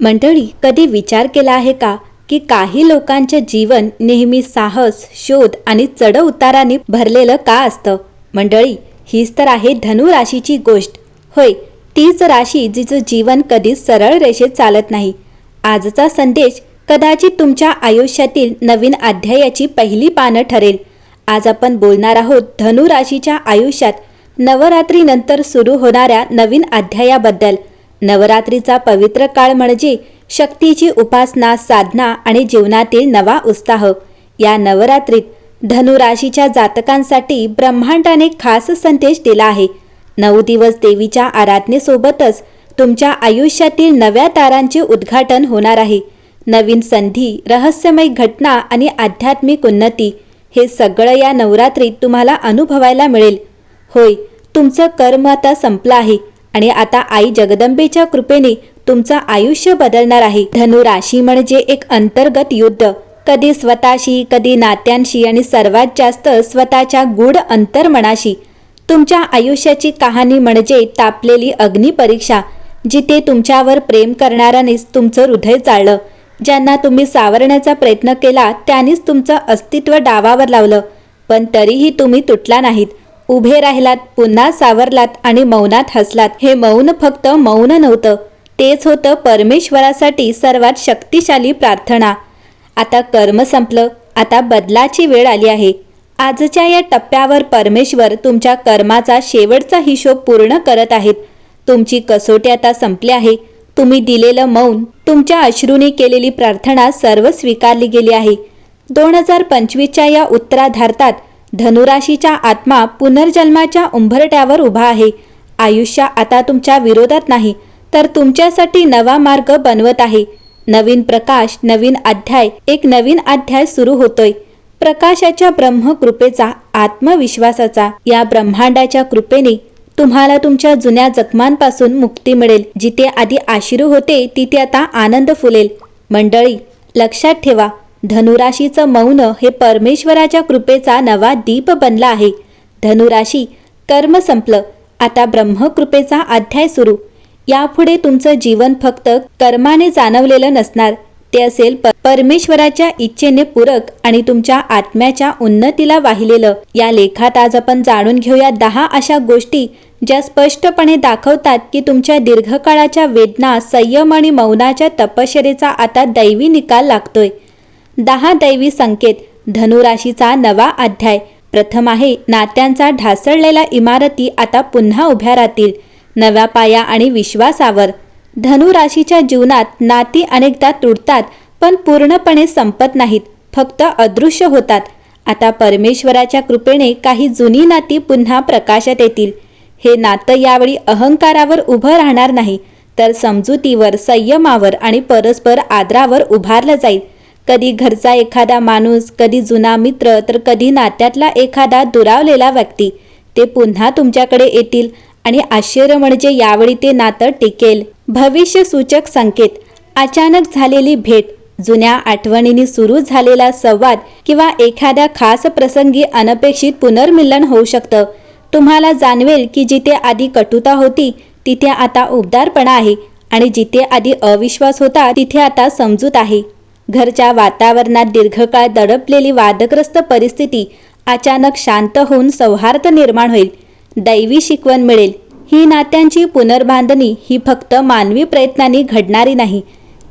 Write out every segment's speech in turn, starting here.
मंडळी कधी विचार केला आहे का की काही लोकांचे जीवन नेहमी साहस शोध आणि चढ उताराने भरलेलं का असतं? मंडळी हीच तर आहे धनु राशीची गोष्ट. होय तीच राशी जिचं जीवन कधीच सरळ रेषेत चालत नाही. आजचा संदेश कदाचित तुमच्या आयुष्यातील नवीन अध्यायाची पहिली पानं ठरेल. आज आपण बोलणार आहोत धनु राशीच्या आयुष्यात नवरात्रीनंतर सुरू होणाऱ्या नवीन अध्यायाबद्दल. नवरात्रीचा पवित्र काळ म्हणजे शक्तीची उपासना साधना आणि जीवनातील नवा उत्साह. या नवरात्रीत धनुराशीच्या जातकांसाठी ब्रह्मांडाने खास संदेश दिला आहे. नऊ दिवस देवीच्या आराधनेसोबतच तुमच्या आयुष्यातील नव्या तारांचे उद्घाटन होणार आहे. नवीन संधी रहस्यमय घटना आणि आध्यात्मिक उन्नती हे सगळं या नवरात्रीत तुम्हाला अनुभवायला मिळेल. होय तुमचं कर्म आता संपलं आहे. आणि आता आई जगदंबेच्या कृपेने तुमचं आयुष्य बदलणार आहे. धनु राशी म्हणजे एक अंतर्गत युद्ध. कधी स्वतःशी कधी नात्यांशी आणि सर्वात जास्त स्वतःच्या गूढ अंतर्मनाशी. तुमच्या आयुष्याची कहाणी म्हणजे तापलेली अग्निपरीक्षा जिथे तुमच्यावर प्रेम करणाऱ्यानेच तुमचं हृदय चाळलं. ज्यांना तुम्ही सावरण्याचा प्रयत्न केला त्यांनीच तुमचं अस्तित्व डावावर लावलं. पण तरीही तुम्ही तुटला नाहीत. उभे राहिलात पुन्हा सावरलात आणि मौनात हसलात. हे मौन फक्त मौन नव्हतं तेच होतं परमेश्वरासाठी सर्वात शक्तिशाली प्रार्थना. आता कर्म संपलं आता बदलाची वेळ आली आहे. आजच्या या टप्प्यावर परमेश्वर तुमच्या कर्माचा शेवटचा हिशोब पूर्ण करत आहेत. तुमची कसोटी आता संपली आहे. तुम्ही दिलेलं मौन तुमच्या अश्रूने केलेली प्रार्थना सर्व स्वीकारली गेली आहे. दोन हजार पंचवीसच्या या उत्तराधार्तात धनुराशीचा आत्मा पुनर्जन्माच्या उंबरट्यावर उभा आहे. आयुष्य आता तुमच्या विरोधात नाही तर तुमच्यासाठी नवा मार्ग बनवत आहे. नवीन प्रकाश नवीन अध्याय एक नवीन अध्याय सुरू होतोय. प्रकाशाच्या ब्रह्मकृपेचा आत्मविश्वासाचा या ब्रह्मांडाच्या कृपेने तुम्हाला तुमच्या जुन्या जखमांपासून मुक्ती मिळेल. जिथे आधी आशिरू होते तिथे आता आनंद फुलेल. मंडळी लक्षात ठेवा धनुराशीचं मौन हे परमेश्वराच्या कृपेचा नवा दीप बनला आहे. धनुराशी कर्म संपलं. आता ब्रह्मकृपेचा अध्याय सुरू. यापुढे तुमचं जीवन फक्त कर्माने जाणवलेलं नसणार. ते असेल परमेश्वराच्या इच्छेने पूरक आणि तुमच्या आत्म्याच्या उन्नतीला वाहिलेलं. या लेखात आज आपण जाणून घेऊया दहा अशा गोष्टी ज्या स्पष्टपणे दाखवतात की तुमच्या दीर्घकाळाच्या वेदना संयम आणि मौनाच्या तपश्चरेचा आता दैवी निकाल लागतोय. दहा दैवी संकेत. धनुराशीचा नवा अध्याय. प्रथम आहे नात्यांचा ढासळलेल्या इमारती आता पुन्हा उभ्या राहतील. नव्या पाया आणि विश्वासावर. धनुराशीच्या जीवनात नाती अनेकदा तुटतात पण पूर्णपणे संपत नाहीत फक्त अदृश्य होतात. आता परमेश्वराच्या कृपेने काही जुनी नाती पुन्हा प्रकाशात येतील. हे नातं यावेळी अहंकारावर उभं राहणार नाही तर समजुतीवर संयमावर आणि परस्पर आदरावर उभारलं जाईल. कधी घरचा एखादा माणूस कधी जुना मित्र तर कधी नात्यातला एखादा दुरावलेला व्यक्ती. ते पुन्हा तुमच्याकडे येतील आणि आश्चर्य म्हणजे यावेळी ते नातं टिकेल. भविष्य सूचक संकेत. अचानक झालेली भेट जुन्या आठवणींनी सुरू झालेला संवाद किंवा एखाद्या खास प्रसंगी अनपेक्षित पुनर्मिलन होऊ शकतं. तुम्हाला जाणवेल की जिथे आधी कटुता होती तिथे आता उबदारपणा आहे आणि जिथे आधी अविश्वास होता तिथे आता समजूत आहे. घरच्या वातावरणात दीर्घकाळ दडपलेली वादग्रस्त परिस्थिती अचानक शांत होऊन सौहार्द निर्माण होईल. दैवी शिकवण मिळेल. ही नात्यांची पुनर्बांधणी ही फक्त मानवी प्रयत्नांनी घडणारी नाही.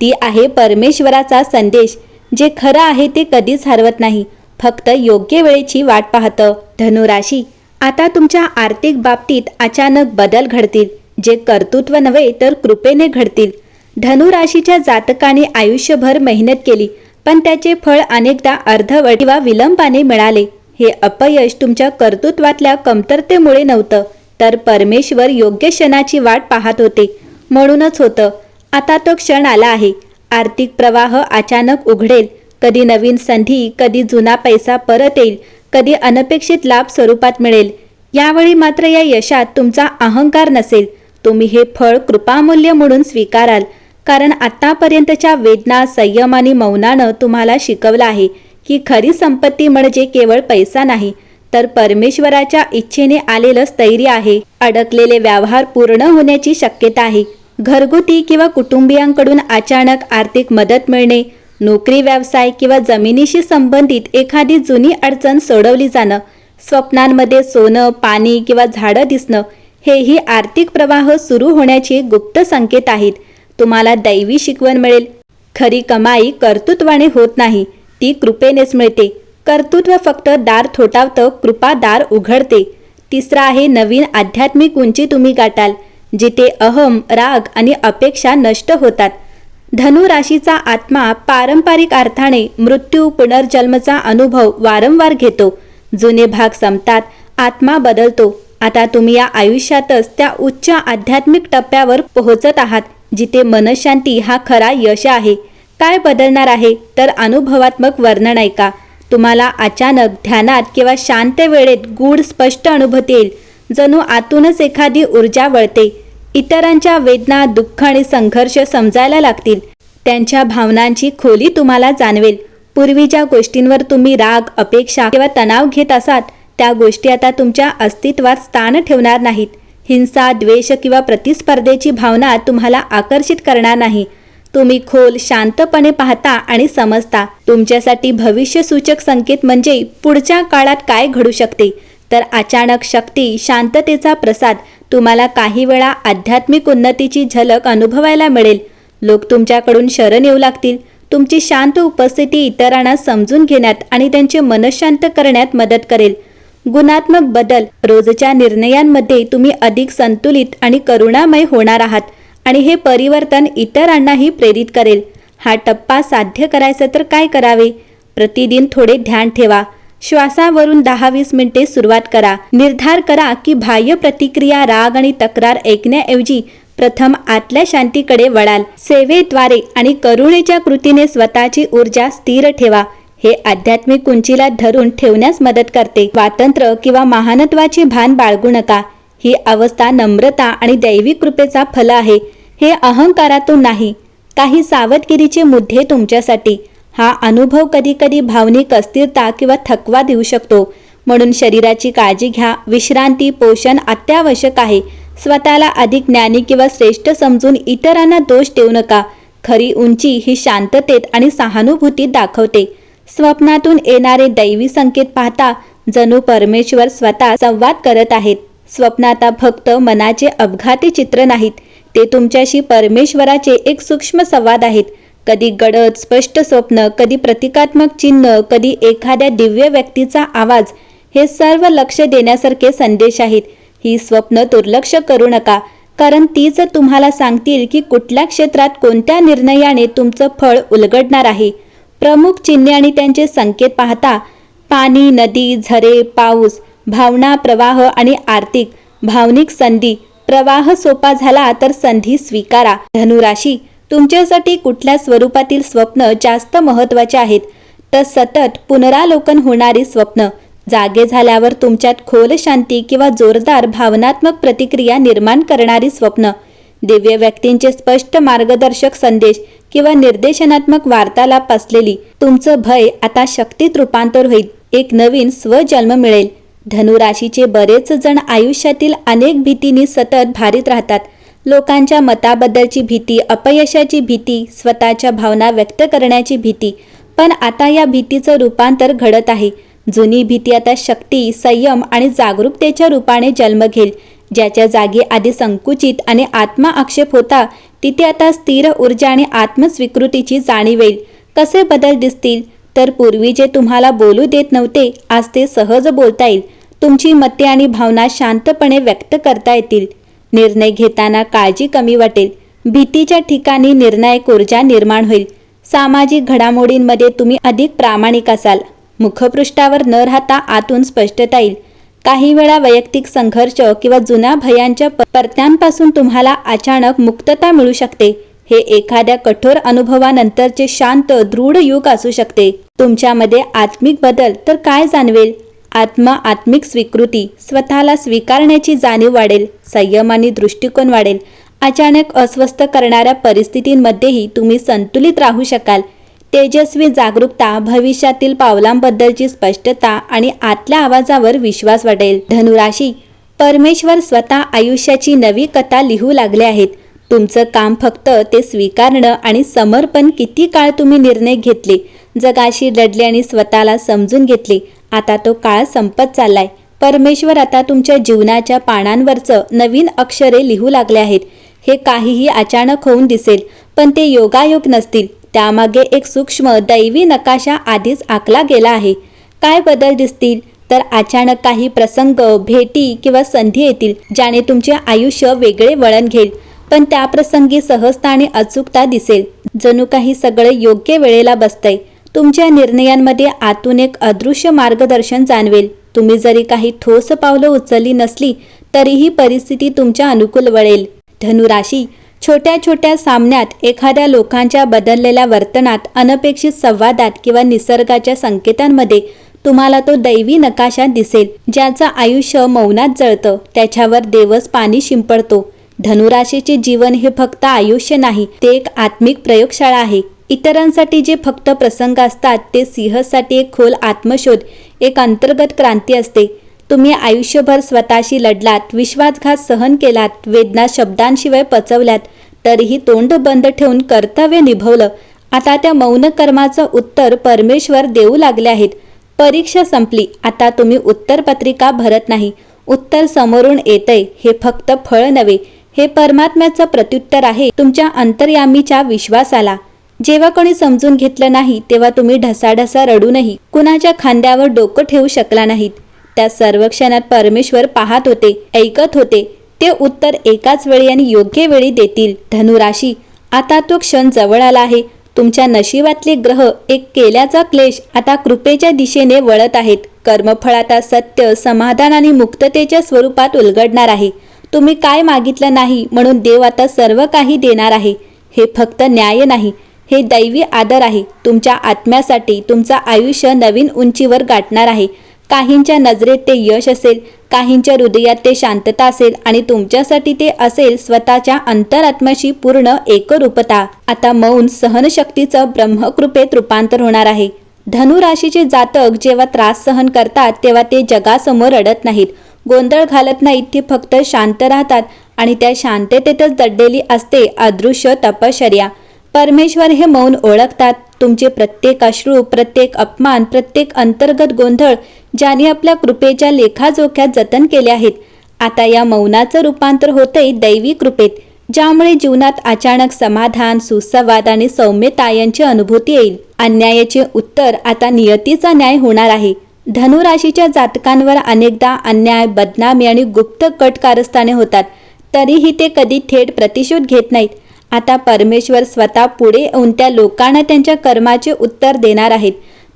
ती आहे परमेश्वराचा संदेश. जे खरं आहे ते कधीच हरवत नाही. फक्त योग्य वेळेची वाट पाहतं. धनुराशी आता तुमच्या आर्थिक बाबतीत अचानक बदल घडतील. जे कर्तृत्व नव्हे तर कृपेने घडतील. धनुराशीच्या जातकाने आयुष्यभर मेहनत केली पण त्याचे फळ अनेकदा अर्धवट किंवा विलंबाने मिळाले. हे अपयश तुमच्या कर्तृत्वातल्या कमतरतेमुळे नव्हतं तर परमेश्वर योग्य क्षणाची वाट पाहत होते. म्हणूनच होतं आता तो क्षण आला आहे. आर्थिक प्रवाह अचानक उघडेल. कधी नवीन संधी कधी जुना पैसा परत येईल कधी अनपेक्षित लाभ स्वरूपात मिळेल. यावेळी मात्र या यशात तुमचा अहंकार नसेल. तुम्ही हे फळ कृपामूल्य म्हणून स्वीकाराल. कारण आतापर्यंतच्या वेदना संयम आणि मौनानं तुम्हाला शिकवलं आहे की खरी संपत्ती म्हणजे केवळ पैसा नाही तर परमेश्वराच्या इच्छेने आलेलं स्थैर्य आहे. अडकलेले व्यवहार पूर्ण होण्याची शक्यता आहे. घरगुती किंवा कुटुंबियांकडून अचानक आर्थिक मदत मिळणे नोकरी व्यवसाय किंवा जमिनीशी संबंधित एखादी जुनी अडचण सोडवली जाणं स्वप्नांमध्ये सोनं पाणी किंवा झाडं दिसणं हेही आर्थिक प्रवाह सुरू होण्याचे गुप्त संकेत आहेत. तुम्हाला दैवी शिकवण मिळेल. खरी कमाई कर्तृत्वाने होत नाही ती कृपेनेच मिळते. कर्तृत्व फक्त दार थोटावतं कृपा दार उघडते. तिसरा आहे नवीन आध्यात्मिक उंची तुम्ही गाठाल जिथे अहम राग आणि अपेक्षा नष्ट होतात. धनु राशीचा आत्मा पारंपरिक अर्थाने मृत्यू पुनर्जन्मचा अनुभव वारंवार घेतो. जुने भाग संपतात आत्मा बदलतो. आता तुम्ही या आयुष्यातच त्या उच्च आध्यात्मिक टप्प्यावर पोहोचत आहात जिथे मनशांती हा खरा यश आहे. काय बदलणार आहे तर अनुभवात्मक वर्णन ऐका. तुम्हाला अचानक ध्यानात किंवा शांत वेळेत गूढ स्पष्ट अनुभूती येईल. जणू आतूनच एखादी ऊर्जा वळते. इतरांच्या वेदना दुःख आणि संघर्ष समजायला लागतील. त्यांच्या भावनांची खोली तुम्हाला जाणवेल. पूर्वी ज्या गोष्टींवर तुम्ही राग अपेक्षा किंवा तणाव घेत असात. त्या गोष्टी आता तुमच्या अस्तित्वात स्थान ठेवणार नाहीत. हिंसा द्वेष किंवा प्रतिस्पर्धेची भावना तुम्हाला आकर्षित करणार नाही. तुम्ही खोल शांतपणे पाहता आणि समजता. तुमच्यासाठी भविष्यसूचक संकेत म्हणजे पुढच्या काळात काय घडू शकते? तर अचानक शक्ती शांततेचा प्रसाद तुम्हाला काही वेळा आध्यात्मिक उन्नतीची झलक अनुभवायला मिळेल. लोक तुमच्याकडून शरण येऊ लागतील. तुमची शांत उपस्थिती इतरांना समजून घेण्यात आणि त्यांचे मनशांत करण्यात मदत करेल. गुणात्मक बदल रोजच्या निर्णयांमध्ये तुम्ही अधिक संतुलित आणि करुणामय होणार आहात आणि हे परिवर्तन इतरांनाही प्रेरित करेल. हा टप्पा साध्य करायचा तर काय करावे? प्रतिदिन थोडे ध्यान ठेवा. श्वासावरून दहा वीस मिनिटे सुरुवात करा. निर्धार करा की बाह्य प्रतिक्रिया राग आणि तक्रार ऐकण्याऐवजी प्रथम आतल्या शांतीकडे वळाल. सेवेद्वारे आणि करुणेच्या कृतीने स्वतःची ऊर्जा स्थिर ठेवा. हे आध्यात्मिक उंचीला धरून ठेवण्यास मदत करते. स्वातंत्र्य किंवा महानत्वाची भान बाळगू नका. ही अवस्था नम्रता आणि दैविक कृपेचा फल आहे. हे अहंकारातून नाही. काही सावधगिरीचे मुद्दे तुमच्यासाठी. हा अनुभव कधीकधी भावनिक अस्थिरता किंवा थकवा देऊ शकतो. म्हणून शरीराची काळजी घ्या. विश्रांती पोषण अत्यावश्यक आहे. स्वतःला अधिक ज्ञानी किंवा श्रेष्ठ समजून इतरांना दोष देऊ नका. खरी उंची ही शांततेत आणि सहानुभूतीत दाखवते. स्वप्नातून येणारे दैवी संकेत पाहता जणू परमेश्वर स्वतः संवाद करत आहेत. स्वप्नाता फक्त मनाचे अपघाती चित्र नाहीत. ते तुमच्याशी परमेश्वराचे एक सूक्ष्म संवाद आहेत. कधी गडद स्पष्ट स्वप्न कधी प्रतिकात्मक चिन्ह कधी एखाद्या दिव्य व्यक्तीचा आवाज हे सर्व लक्ष देण्यासारखे संदेश आहेत. ही स्वप्न दुर्लक्ष करू नका कारण तीच तुम्हाला सांगतील की कुठल्या क्षेत्रात कोणत्या निर्णयाने तुमचं फळ उलगडणार आहे. प्रमुख चिन्हे आणि त्यांचे संकेत पाहता पाणी नदी झरे पाऊस भावना प्रवाह आणि आर्थिक भावनिक संधी प्रवाह सोपा झाला तर संधी स्वीकारा. धनुराशी तुमच्यासाठी कुठल्या स्वरूपातील स्वप्न जास्त महत्त्वाचे आहेत? तर सतत पुनरालोकन होणारी स्वप्न जागे झाल्यावर तुमच्यात खोल शांती किंवा जोरदार भावनात्मक प्रतिक्रिया निर्माण करणारी स्वप्न दिव्य व्यक्तींचे स्पष्ट मार्गदर्शक संदेश किंवा निर्देशनात्मक वार्तालाप असलेली तुमचं भय आता शक्तीत रूपांतर होईल. एक नवीन स्वजन्म मिळेल. धनुराशीचे बरेच जण आयुष्यातील अनेक भीतींनी सतत भारीत राहतात. लोकांच्या मताबद्दलची भीती अपयशाची भीती स्वतःच्या भावना व्यक्त करण्याची भीती. पण आता या भीतीचं रूपांतर घडत आहे. जुनी भीती आता शक्ती संयम आणि जागरूकतेच्या रूपाने जन्म घेईल. ज्याच्या जागी आधी संकुचित आणि आत्मा आक्षेप होता तिथे आता स्थिर ऊर्जा आणि आत्मस्वीकृतीची जाणीव येईल. कसे बदल दिसतील? तर पूर्वी जे तुम्हाला बोलू देत नव्हते आज ते सहज बोलता येईल. तुमची मते आणि भावना शांतपणे व्यक्त करता येतील. निर्णय घेताना काळजी कमी वाटेल. भीतीच्या ठिकाणी निर्णायक ऊर्जा निर्माण होईल. सामाजिक घडामोडींमध्ये तुम्ही अधिक प्रामाणिक असाल. मुखपृष्ठावर न राहता आतून स्पष्टता येईल. काही वेळा वैयक्तिक संघर्ष किंवा जुन्या भयांच्या परत्यांपासून तुम्हाला अचानक मुक्तता मिळू शकते. हे एखाद्या कठोर अनुभवानंतरचे शांत दृढ युग असू शकते. तुमच्यामध्ये आत्मिक बदल तर काय जाणवेल? आत्मा आत्मिक स्वीकृती स्वतःला स्वीकारण्याची जाणीव वाढेल संयम आणि दृष्टिकोन वाढेल. अचानक अस्वस्थ करणाऱ्या परिस्थितींमध्येही तुम्ही संतुलित राहू शकाल. तेजस्वी जागरूकता भविष्यातील पावलांबद्दलची स्पष्टता आणि आतल्या आवाजावर विश्वास वाटेल. धनुराशी परमेश्वर स्वतः आयुष्याची नवी कथा लिहू लागले आहेत. तुमचं काम फक्त ते स्वीकारणं आणि समर्पण किती काळ तुम्ही निर्णय घेतले? जगाशी लढले आणि स्वतःला समजून घेतले. आता तो काळ संपत चाललाय. परमेश्वर आता तुमच्या जीवनाच्या पानांवरचं नवीन अक्षरे लिहू लागले आहेत. हे काहीही अचानक होऊन दिसेल पण ते योगायोग नसतील. त्यामागे एक सूक्ष्म दैवी नकाशा आधीच आखला गेला आहे. काय बदल दिसतील? तर अचानक काही प्रसंग भेटी किंवा संधी येतील ज्याने तुमचे आयुष्य वेगळे वळण घेईल. पण त्या प्रसंगी सहजता आणि अचूकता दिसेल. जणू काही सगळे योग्य वेळेला बसतंय. तुमच्या निर्णयांमध्ये आतून एक अदृश्य मार्गदर्शन जाणवेल. तुम्ही जरी काही ठोस पावलं उचलली नसली तरीही परिस्थिती तुमच्या अनुकूल वळेल. धनुराशी छोट्या छोट्या सामन्यात एखाद्या लोकांच्या बदललेल्या वर्तनात अनपेक्षित संवादात किंवा निसर्गाच्या संकेतांमध्ये तुम्हाला तो दैवी नकाशा दिसेल ज्याचं आयुष्य मौनात जळतं त्याच्यावर देवच पाणी शिंपडतो. धनुराशीचे जीवन हे फक्त आयुष्य नाही ते एक आत्मिक प्रयोगशाळा आहे. इतरांसाठी जे फक्त प्रसंग असतात ते सिंहसाठी एक खोल आत्मशोध एक अंतर्गत क्रांती असते. तुम्ही आयुष्यभर स्वतःशी लढलात विश्वासघात सहन केलात वेदना शब्दांशिवाय पचवल्यात तरीही तोंड बंद ठेवून कर्तव्य निभवलं. आता त्या मौन कर्माचं उत्तर परमेश्वर देऊ लागले आहेत. परीक्षा संपली. आता तुम्ही उत्तरपत्रिका भरत नाही. उत्तर समोरून येतंय. हे फक्त फळ नव्हे. हे परमात्म्याचं प्रत्युत्तर आहे तुमच्या अंतर्यामीच्या विश्वासाला. जेव्हा कोणी समजून घेतलं नाही तेव्हा तुम्ही ढसाढसा रडूनही कुणाच्या खांद्यावर डोकं ठेवू शकला नाहीत. त्या सर्व क्षणात परमेश्वर पाहत होते ऐकत होते. ते उत्तर एकाच वेळी आणि योग्य वेळी देतील. धनुराशी आता तो क्षण जवळ आला आहे. तुमच्या नशिबातले ग्रह एक केल्याचा क्लेश आता कृपेच्या दिशेने वळत आहेत. कर्मफळ आता सत्य समाधान आणि मुक्ततेच्या स्वरूपात उलगडणार आहे. तुम्ही काय मागितलं नाही म्हणून देव आता सर्व काही देणार आहे. हे फक्त न्याय नाही हे दैवी आदर आहे. तुमच्या आत्म्यासाठी तुमचं आयुष्य नवीन उंचीवर गाठणार आहे. काहींच्या नजरेत ते यश असेल काहींच्या हृदयात ते शांतता असेल आणि तुमच्यासाठी ते असेल स्वतःच्या अंतरात्म्याशी पूर्ण एकरूपता. आता मौन सहनशक्तीचं ब्रह्मकृपेत रूपांतर होणार आहे. धनुराशीचे जातक जेव्हा त्रास सहन करतात तेव्हा ते जगासमोर रडत नाहीत. गोंधळ घालत नाहीत ते फक्त शांत राहतात आणि त्या शांततेतच दडलेली असते अदृश्य तपश्चर्या. परमेश्वर हे मौन ओळखतात. तुमचे प्रत्येक अश्रू प्रत्येक अपमान प्रत्येक अंतर्गत गोंधळ ज्याने आपल्या कृपेच्या लेखाजोख्यात जतन केले आहेत आता या मौनाचं रूपांतर होतंय दैवी कृपेत ज्यामुळे जीवनात अचानक समाधान सुसंवाद आणि सौम्यता यांची अनुभूती येईल. अन्यायाचे उत्तर आता नियतीचा न्याय होणार आहे. धनुराशीच्या जातकांवर अनेकदा अन्याय बदनामी आणि गुप्त कट कारस्थाने होतात तरीही ते कधी थेट प्रतिशोध घेत नाहीत. आता परमेश्वर स्वतः पुढे येऊन त्या लोकांना त्यांच्या कर्माचे उत्तर देणार आहेत.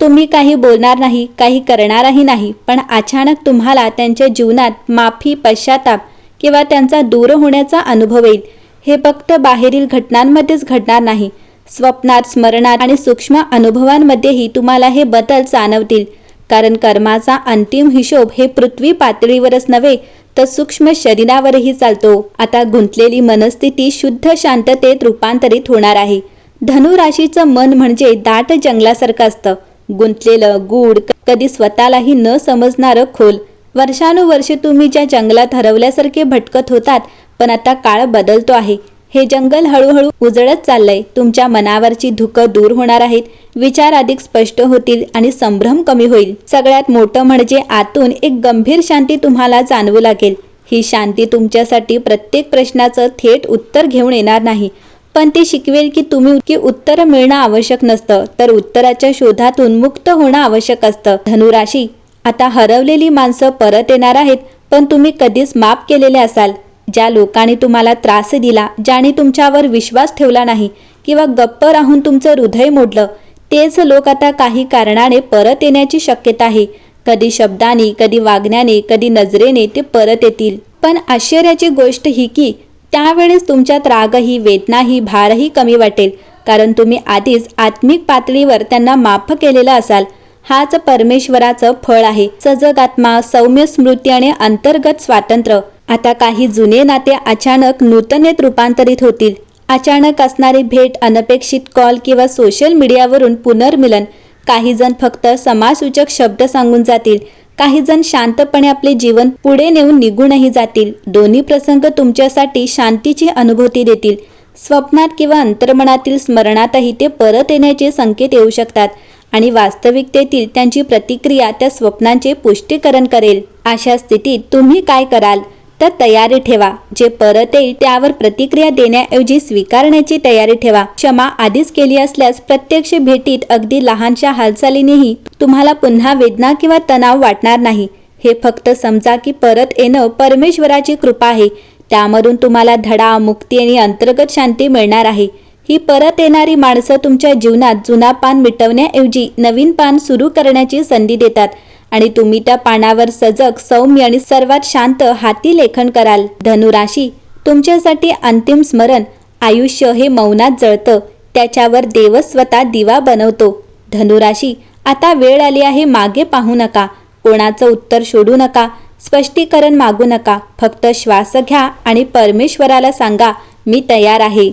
तुम्ही काही बोलणार नाही काही करणारही नाही पण अचानक तुम्हाला त्यांच्या जीवनात माफी पश्चाताप किंवा त्यांचा दूर होण्याचा अनुभव येईल. हे फक्त बाहेरील घटनांमध्येच घडणार नाही. स्वप्नात स्मरणात आणि सूक्ष्म अनुभवांमध्येही तुम्हाला हे बदल जाणवतील. कारण कर्माचा अंतिम हिशोब हे पृथ्वी पातळीवरच नव्हे तर सूक्ष्म शरीरावरही चालतो. आता गुंतलेली मनस्थिती शुद्ध शांततेत रूपांतरित होणार आहे. धनुराशीचं मन म्हणजे दाट जंगलासारखं असतं. गुंतलेलं गूढ कधी स्वतःलाही न समजणारं खोल. वर्षानुवर्षे तुम्ही ज्या जंगलात हरवल्यासारखे भटकत होतात पण आता काळ बदलतो आहे. हे जंगल हळूहळू उजळत चाललंय. तुमच्या मनावरची धुकं दूर होणार आहेत. विचार अधिक स्पष्ट होतील आणि संभ्रम कमी होईल. सगळ्यात मोठं म्हणजे आतून एक गंभीर शांती तुम्हाला जाणवू लागेल. ही शांती तुमच्यासाठी प्रत्येक प्रश्नाचं थेट उत्तर घेऊन येणार नाही. पण ती शिकवेल की तुम्ही की उत्तर मिळणं आवश्यक नसतं. तर उत्तराच्या शोधातून मुक्त होणं आवश्यक असतं. धनुराशी आता हरवलेली माणसं परत येणार आहेत पण तुम्ही कधीच माफ केलेले असाल. ज्या लोकांनी तुम्हाला त्रास दिला ज्याने तुमच्यावर विश्वास ठेवला नाही किंवा गप्प राहून तुमचं हृदय मोडलं तेच लोक आता काही कारणाने परत येण्याची शक्यता आहे. कधी शब्दाने कधी वागण्याने कधी नजरेने ते परत येतील. पण आश्चर्याची गोष्ट ही की त्यावेळेस तुमच्यात रागही वेदनाही भारही कमी वाटेल. कारण तुम्ही आधीच आत्मिक पातळीवर त्यांना माफ केलेलं असाल. हाच परमेश्वराचं फळ आहे. सजगात्मा सौम्य स्मृती आणि अंतर्गत स्वातंत्र्य. आता काही जुने नाते अचानक नूतनेत रूपांतरित होतील. अचानक असणारी भेट अनपेक्षित कॉल किंवा सोशल मीडियावरून पुनर्मिलन. काही जण फक्त समाजसूचक शब्द सांगून जातील. काही जण शांतपणे आपले जीवन पुढे नेऊन निघूनही जातील. दोन्ही प्रसंग तुमच्यासाठी शांतीची अनुभूती देतील. स्वप्नात किंवा अंतर्मनातील स्मरणातही ते परत येण्याचे संकेत येऊ शकतात आणि वास्तविकतेतील त्यांची प्रतिक्रिया त्या स्वप्नांचे पुष्टीकरण करेल. अशा स्थितीत तुम्ही काय कराल? तर तयारी ठेवा. जे परत येईल त्यावर प्रतिक्रिया देण्याऐवजी स्वीकारण्याची तयारी ठेवा. क्षमा आधीच केली असल्यास प्रत्यक्ष भेटीत अगदी लहानशा हालचालीनेही तुम्हाला पुन्हा वेदना किंवा तणाव वाटणार नाही. हे फक्त समजा की परत येणं परमेश्वराची कृपा आहे. त्यामधून तुम्हाला धडा मुक्ती आणि अंतर्गत शांती मिळणार आहे. ही परत येणारी माणसं तुमच्या जीवनात जुना पान मिटवण्याऐवजी नवीन पान सुरू करण्याची संधी देतात. आणि तुम्ही त्या पानावर सजग सौम्य आणि सर्वात शांत हाती लेखन कराल. धनुराशी तुमच्यासाठी अंतिम स्मरण आयुष्य हे मौनात जळतं त्याच्यावर देव स्वतः दिवा बनवतो. धनुराशी आता वेळ आली आहे मागे पाहू नका कोणाचं उत्तर शोधू नका स्पष्टीकरण मागू नका फक्त श्वास घ्या आणि परमेश्वराला सांगा मी तयार आहे.